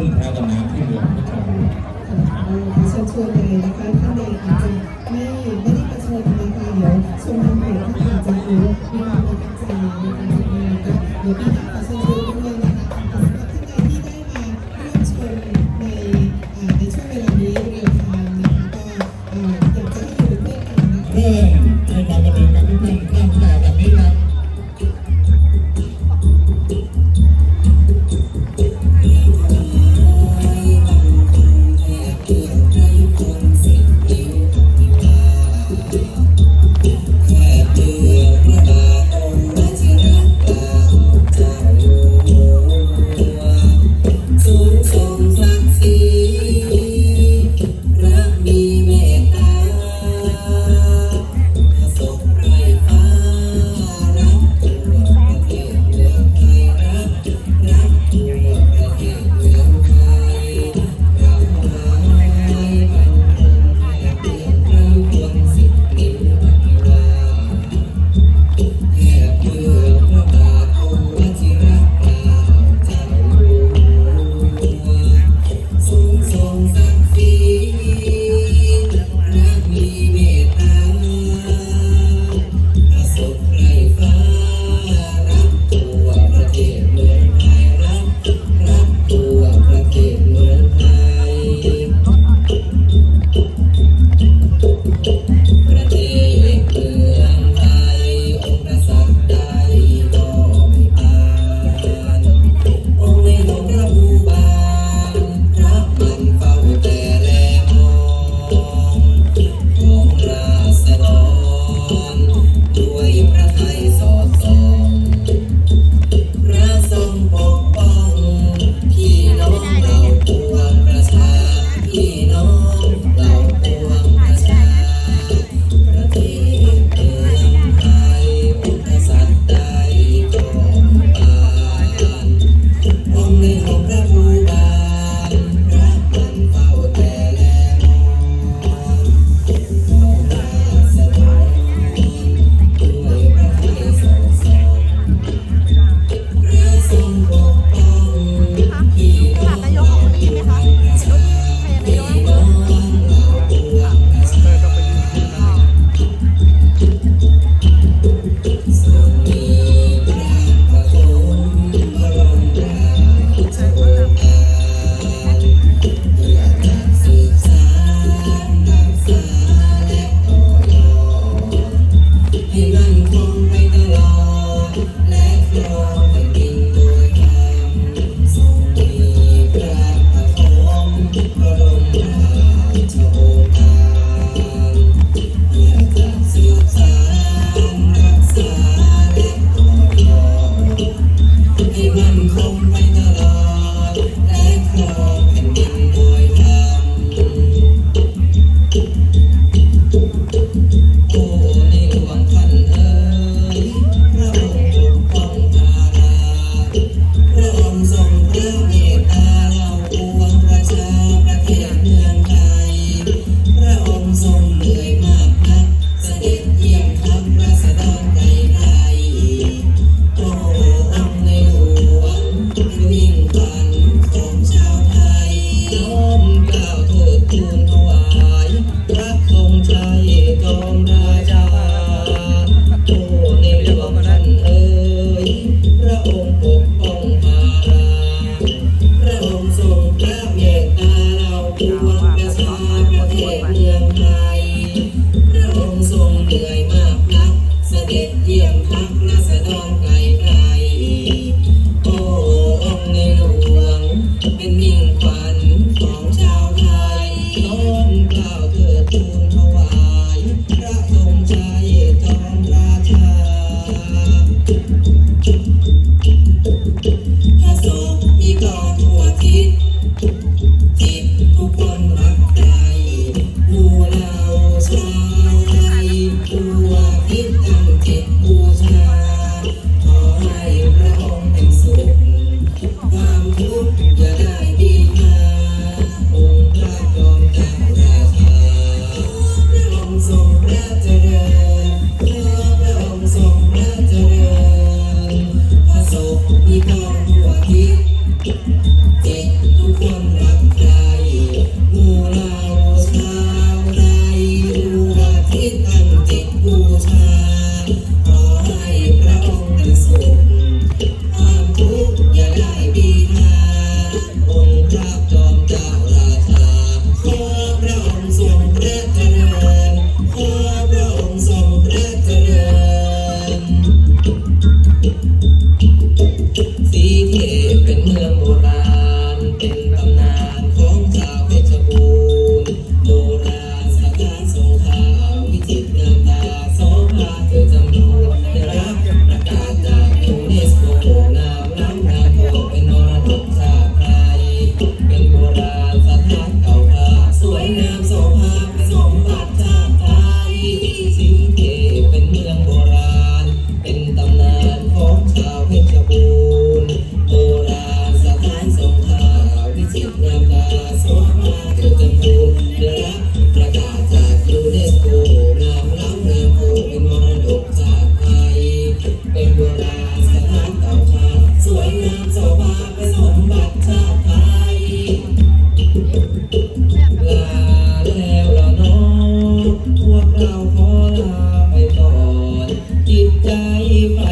พึ่งแท้ตอนน้ำที่เรือพุทธา ขอเชิญชวนเลยนะคะท่านเอง เป็นโบราณสถานเก่าแก่สวยงามสม ใจ